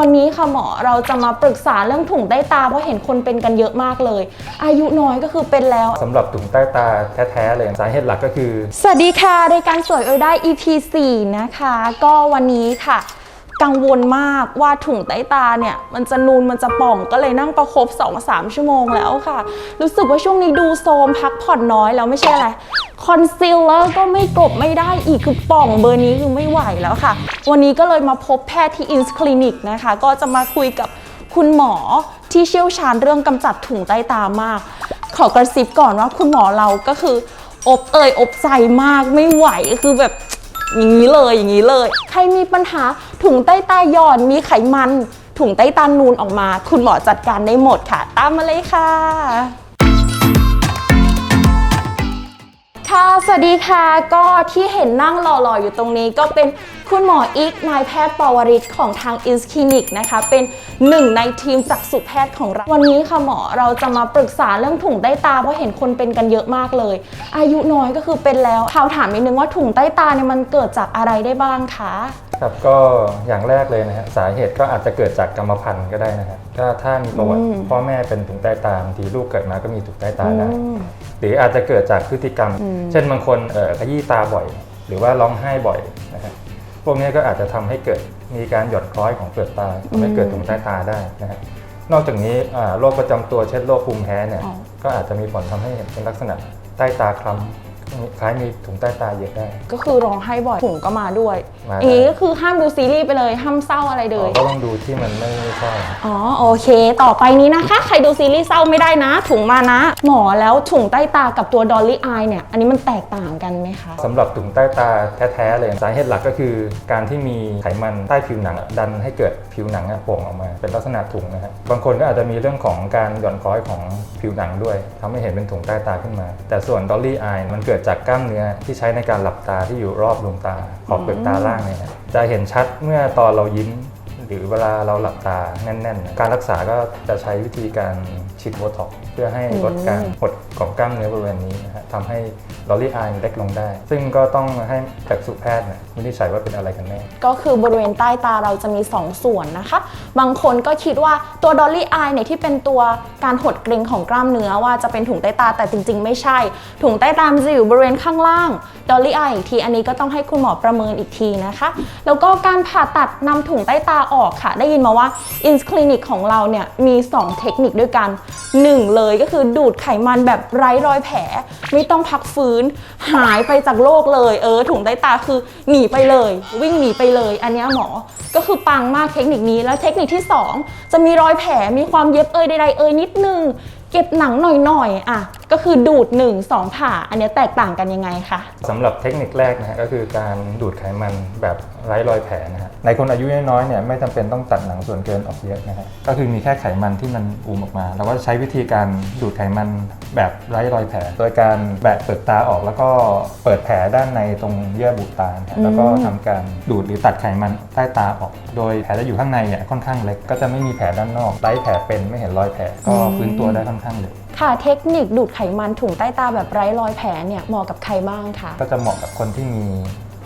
วันนี้ค่ะหมอเราจะมาปรึกษาเรื่องถุงใต้ตาเพราะเห็นคนเป็นกันเยอะมากเลย อายุน้อยก็คือเป็นแล้ว สำหรับถุงใต้ตาแท้ๆเลยสาเหตุหลักก็คือ สวัสดีค่ะรายการสวยเออได้ EP 4 นะคะ ก็วันนี้ค่ะ กังวลมากว่าถุงใต้ตาเนี่ย มันจะนูนมันจะป่องก็เลยนั่งประคบ2-3 ชั่วโมงแล้วค่ะ รู้สึกว่าช่วงนี้ดูโซมพักผ่อนน้อยแล้วไม่ใช่อะไรคอนซีลเลอร์ก็ไม่กลบไม่ได้อีกคือป่องเบอร์นี้คือไม่ไหวแล้วค่ะ วันนี้ก็เลยมาพบแพทย์ที่อินส์คลินิกนะคะ ก็จะมาคุยกับคุณหมอที่เชี่ยวชาญเรื่องกำจัดถุงใต้ตามาก ขอกระซิบก่อนว่าคุณหมอเราก็คืออบเอ่ยอบใจมากไม่ไหวคือแบบ อย่างนี้เลยอย่างนี้เลย ใครมีปัญหาถุงใต้ตาหย่อนมีไขมันถุงใต้ตานูนออกมา คุณหมอจัดการได้หมดค่ะ ตามมาเลยค่ะ ค่ะ สวัสดีค่ะ ก็ที่เห็นนั่งหล่อๆ อยู่ตรงนี้ก็เป็นคุณหมออีกนายแพทย์ปวริศของทางอินสคลินิกนะคะ เป็นหนึ่งในทีมจักษุแพทย์ของเรา วันนี้ค่ะหมอเราจะมาปรึกษาเรื่องถุงใต้ตา เพราะเห็นคนเป็นกันเยอะมากเลย อายุน้อยก็คือเป็นแล้วข่าวถามนิดนึงว่าถุงใต้ตาเนี่ยมันเกิดจากอะไรได้บ้างคะ ครับก็อย่างแรกเลยนะฮะสาเหตุก็อาจจะเกิดจากกรรมพันธุ์ก็ได้นะฮะถ้าถ้ามีประวัติพ่อแม่เป็นถุงใต้ตาบางทีลูกเกิดมาก็มีถุงใต้ตาได้ อืม หรืออาจจะเกิดจากพฤติกรรมเช่นบางคนเอ่อขยี้ตาบ่อย หรือว่าร้องไห้บ่อยนะฮะพวกนี้ก็อาจจะทำให้เกิดมีการหย่อนคล้อยของเปลือกตาทำให้เกิดถุงใต้ตาได้นะฮะนอกจากนี้อ่าโรคประจำตัวเช่นโรคภูมิแพ้เนี่ย อ๋อ ก็อาจจะมีผลทำให้เห็นเป็นลักษณะใต้ตาคล้ำ คล้ายมีถุงใต้ตาเยอะได้ ก็คือร้องไห้บ่อยถุงก็มาด้วยมาอย่างนี้ก็คือห้ามดูซีรีส์ไปเลย ห้ามเศร้าอะไรเลย ก็ต้องดูที่มันไม่ใช่อ๋อโอเค ต่อไปนี้นะคะ ใครดูซีรีส์เศร้าไม่ได้นะ ถุงมานะ หมอแล้วถุงใต้ตากับตัวดอลลี่อายเนี่ย อันนี้มันแตกต่างกันไหมคะ สำหรับถุงใต้ตาแท้ๆเลยสาเหตุหลักก็คือ การที่มีไขมันใต้ผิวหนังอะดันให้เกิดผิวหนังอะโป่งออกมา เป็นลักษณะถุงนะฮะบางคนก็อาจจะมีเรื่องของการหย่อนคล้อยของผิวหนังด้วยทำให้เห็นเป็นถุงใต้ตาขึ้นมา แต่ส่วนดอลลี่อายมันเกิดจากกล้ามเนื้อที่ใช้ในการหลับตาที่อยู่รอบดวงตาขอบเปลือกตาล่างเนี่ยฮะจะเห็นชัดเมื่อตอนเรายิ้ม หรือเวลาเราหลับตาแน่นๆ การรักษาก็จะใช้วิธีการฉีดโบท็อกซ์เพื่อให้ลดการหดของกล้ามเนื้อบริเวณนี้นะฮะทำให้ลอรี่อายเล็กลงได้ ซึ่งก็ต้องให้จักษุแพทย์เนี่ยวินิจฉัยว่าเป็นอะไรกันแน่ ก็คือบริเวณใต้ตาเราจะมี 2 ส่วนนะคะ บางคนก็คิดว่าตัวดอลลี่อายเนี่ยที่เป็นตัวการหดเกร็งของกล้ามเนื้อว่าจะเป็นถุงใต้ตาแต่จริง ๆ ไม่ใช่ ถุงใต้ตามันจะอยู่บริเวณข้างล่างดอลลี่อายอีกทีอันนี้ก็ต้องให้คุณหมอประเมินอีกทีนะคะ แล้วก็การผ่าตัดนำถุงใต้ตาออกค่ะ ได้ยินมาว่าอินสคลินิกของเราเนี่ยมี 2 เทคนิคด้วยกัน 1 เลยก็คือดูดไขมันแบบไร้รอยแผล ไม่ต้องพักฟื้น หายไปจากโลกเลย เออถุงใต้ตาคือหนีไปเลย วิ่งหนีไปเลย อันนี้หมอก็คือปังมากเทคนิคนี้แล้วเทคนิคที่ 2 จะมีรอยแผลมีความเย็บเอยใดๆเอยนิดนึง เก็บหนังหน่อยๆอะก็คือดูด 1 2 ผ่า อันเนี้ยแตกต่างกันยังไงคะสำหรับเทคนิคแรกนะฮะก็คือการดูดไขมันแบบไร้รอยแผลนะฮะในคนอายุน้อยๆเนี่ยไม่จำเป็นต้องตัดหนังส่วนเกินออกเยอะนะฮะก็คือมีแค่ไขมันที่มันอูมออกมา เราก็ใช้วิธีการดูดไขมันแบบไร้รอยแผล โดยการแบะเปลือกตาออกแล้วก็เปิดแผลด้านในตรงเยื่อบุตานะฮะแล้วก็ทำการดูดหรือตัดไขมันใต้ตาออก โดยแผลจะอยู่ข้างในเนี่ยค่อนข้างเล็กก็จะไม่มีแผลด้านนอกไร้แผลเป็นไม่เห็นรอยแผลก็ฟื้นตัวได้ค่อนข้างเร็วค่ะเทคนิคดูดไขมันถุงใต้ตาแบบไร้รอยแผลเนี่ยเหมาะกับใครบ้างคะก็จะเหมาะกับคนที่มี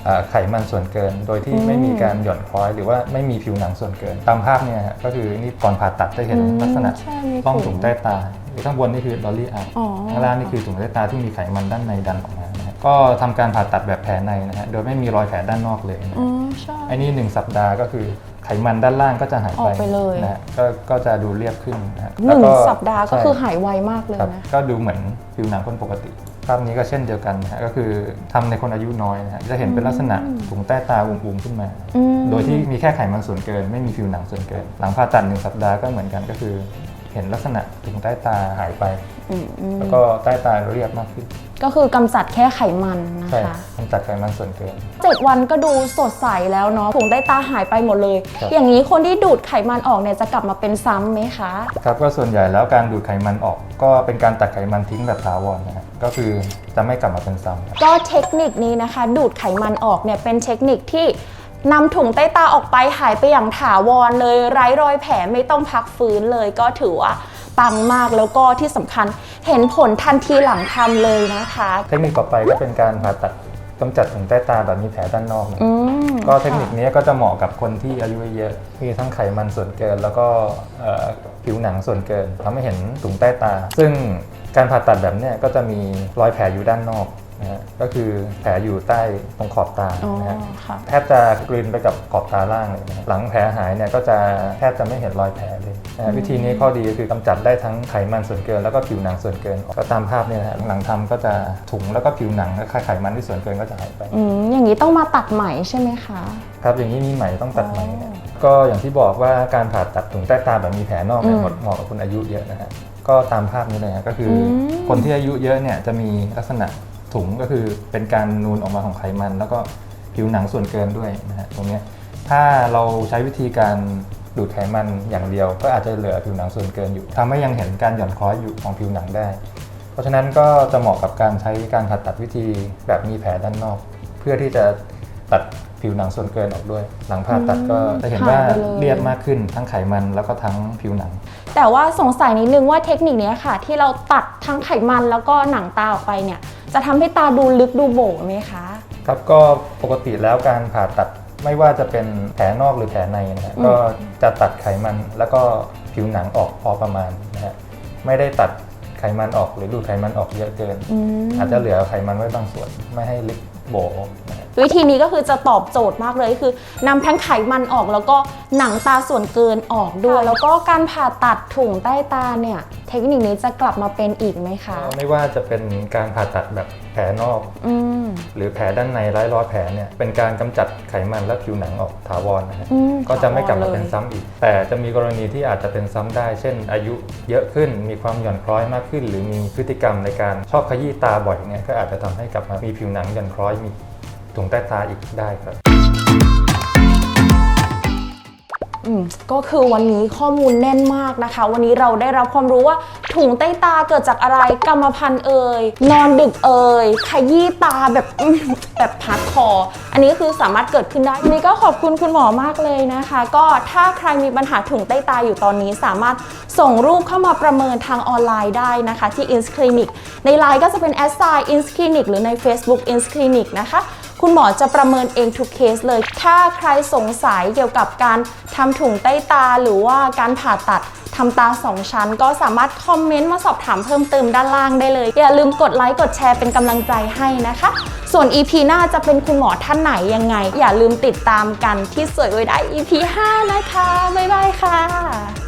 เอ่อไขมันส่วนเกิน โดยที่ไม่มีการหย่อนคล้อย หรือว่าไม่มีผิวหนังส่วนเกิน ตามภาพเนี่ยฮะก็คือนี่ก่อนผ่าตัดจะเห็นอืมลักษณะใช่มีร่องถุถุงงใต้ตาหรือข้างบนนี่คือดอลลี่อายอ๋อข้างล่างนี่คือถุงใต้ตาที่มีไขมันด้านในดันออกมานะฮะก็ทำการผ่าตัดแบบแผลในนะฮะโดยไม่มีรอยแผลด้านนอกเลยนะอืฮะมใช่ไอ้นี่หนึ่งสัปดาห์ก็คือ ไขมันด้านล่างก็จะหายออกไปเลย นะฮะก็ก็จะดูเรียบขึ้นนะฮะหนึ่งแล้วสัปดาห์ก็ใช่คือหายไวมากเลยครับนะ ก็ดูเหมือนผิวหนังคนปกติภาพนี้ก็เช่นเดียวกันนะฮะก็คือทำในคนอายุน้อยนะฮะจะเห็นเป็นลักษณะถุงใต้ตาอุ้มๆขึ้นมา อืม โดยที่มีแค่ไขมันส่วนเกิน ไม่มีผิวหนังส่วนเกิน หลังผ่าตัดหนึ่งสัปดาห์ก็เหมือนกันก็คือ เห็นลักษณะถุงใต้ตาหายไป อืมอืมแล้วก็ใต้ตาเรียบมากขึ้นก็คือกำจัดแค่ไขมันนะใช่คะกำจัดไขมันส่วนเกิน เจ็ดวันก็ดูสดใสแล้วเนาะถุงใต้ตาหายไปหมดเลย ครับ อย่างนี้คนที่ดูดไขมันออกเนี่ยจะกลับมาเป็นซ้ำไหมคะ ครับก็ส่วนใหญ่แล้วการดูดไขมันออก ก็เป็นการตัดไขมันทิ้งแบบถาวรนะฮะก็คือจะไม่กลับมาเป็นซ้ำครับ ก็เทคนิคนี้นะคะ ดูดไขมันออกเนี่ยเป็นเทคนิคที่ นำถุงใต้ตาออกไปหายไปอย่างถาวรเลย ไร้รอยแผลไม่ต้องพักฟื้นเลยก็ถือว่าปังมากแล้วก็ที่สำคัญเห็นผลทันทีหลังทำเลยนะคะ เทคนิคต่อไปก็เป็นการผ่าตัดกำจัดถุงใต้ตาแบบมีแผลด้านนอกเนี่ยอืมก็เทคนิคนี้ก็จะเหมาะกับคนที่อายุเยอะมีทั้งไขมันส่วนเกิน แล้วก็เอ่อผิวหนังส่วนเกินทำให้เห็นถุงใต้ตา ซึ่งการผ่าตัดแบบเนี้ยก็จะมีรอยแผลอยู่ด้านนอก นะฮะก็คือแผลอยู่ใต้ตรงขอบตาอ๋อนะฮะค่ะ แทบจะกลืนไปกับขอบตาล่างเลยนะฮะหลังแผลหายเนี่ยก็จะแทบจะไม่เห็นรอยแผลเลยนะฮะวิธีนี้ข้อดีก็คือกำจัดได้ทั้งไขมันส่วนเกิน แล้วก็ผิวหนังส่วนเกินออกก็ตามภาพเนี่ยนะฮะหลังทำก็จะถุงแล้วก็ผิวหนังและไขมันที่ส่วนเกินก็จะหายไป อืมอย่างนี้ต้องมาตัดใหม่ใช่ไหมคะ ครับอย่างนี้มีไหมต้องตัดไหมอ๋อเนี่ยก็อย่างที่บอกว่าการผ่าตัดถุงใต้ตาแบบมีแผลนอกเนี่ยอืมเหมาะเหมาะกับคนอายุเยอะนะฮะก็ตามภาพนี้เลยฮะก็คืออม คนที่อายุเยอะเนี่ยจะมีลักษณะ ถุงก็คือเป็นการนูนออกมาของไขมัน แล้วก็ผิวหนังส่วนเกินด้วยนะฮะตรงนี้ถ้าเราใช้วิธีการดูดไขมันอย่างเดียว ก็อาจจะเหลือผิวหนังส่วนเกินอยู่ทำให้ยังเห็นการหย่อนคล้อยอยู่ของผิวหนังได้ เพราะฉะนั้นก็จะเหมาะกับการใช้การผ่าตัดวิธีแบบมีแผลด้านนอก เพื่อที่จะ ตัดผิวหนังส่วนเกินออกด้วย หลังผ่าตัดก็จะเห็นว่าหายไปเลย เรียบมากขึ้นทั้งไขมันแล้วก็ทั้งผิวหนัง แต่ว่าสงสัยนิดนึงว่าเทคนิคเนี้ยค่ะ ที่เราตัดทั้งไขมันแล้วก็หนังตาออกไปเนี่ย จะทำให้ตาดูลึกดูโบไหมคะ ครับก็ปกติแล้วการผ่าตัดไม่ว่าจะเป็นแผลนอกหรือแผลในนะฮะอืม ก็จะตัดไขมันแล้วก็ผิวหนังออกพอประมาณนะฮะไม่ได้ตัดไขมันออกหรือดูดไขมันออกเยอะเกิน อืมอาจจะเหลือไขมันไว้บางส่วนไม่ให้ลึกโบนะฮะ วิธีนี้ก็คือจะตอบโจทย์มากเลยคือนำทั้งไขมันออกแล้วก็หนังตาส่วนเกินออกด้วย แล้วก็การผ่าตัดถุงใต้ตาเนี่ย เทคนิคนี้จะกลับมาเป็นอีกไหมคะ ไม่ว่าจะเป็นการผ่าตัดแบบแผลนอกอืมหรือแผลด้านในร้ายร้อยแผลเนี่ยเป็นการกำจัดไขมันและผิวหนังออกถาวรนะฮะอืมก็จะไม่กลับมาถาวรเลยเป็นซ้ำอีก แต่จะมีกรณีที่อาจจะเป็นซ้ำได้ เช่น อายุเยอะขึ้นมีความหย่อนคล้อยมากขึ้น หรือมีพฤติกรรมในการชอบขยี้ตาบ่อยเนี่ยก็อาจจะทำให้กลับมามีผิวหนังหย่อนคล้อยมี ถุงใต้ตาอีกได้ครับอืมก็คือวันนี้ข้อมูลแน่นมากนะคะ วันนี้เราได้รับความรู้ว่าถุงใต้ตาเกิดจากอะไรกรรมพันธุ์เอ่ยนอนดึกเอ่ยขยี้ตาแบบอื้อแบบพัดคอ อันนี้คือสามารถเกิดขึ้นได้วันนี้ก็ขอบคุณคุณหมอมากเลยนะคะ ก็ถ้าใครมีปัญหาถุงใต้ตาอยู่ตอนนี้ สามารถส่งรูปเข้ามาประเมินทางออนไลน์ได้นะคะ ที่ Ins Clinic ในไลน์ก็จะเป็น a s s i Ins Clinic หรือใน Facebook Ins Clinic นะคะ คุณหมอจะประเมินเองทุกเคสเลย ถ้าใครสงสัยเกี่ยวกับการทำถุงใต้ตา หรือว่าการผ่าตัดทำตาสองชั้น ก็สามารถคอมเมนต์มาสอบถามเพิ่มเติมด้านล่างได้เลย อย่าลืมกดไลค์กดแชร์เป็นกำลังใจให้นะคะ ส่วน EP หน้าจะเป็นคุณหมอท่านไหนยังไง อย่าลืมติดตามกันที่สวยไว้ได้ EP 5 นะคะ บ๊ายบายค่ะ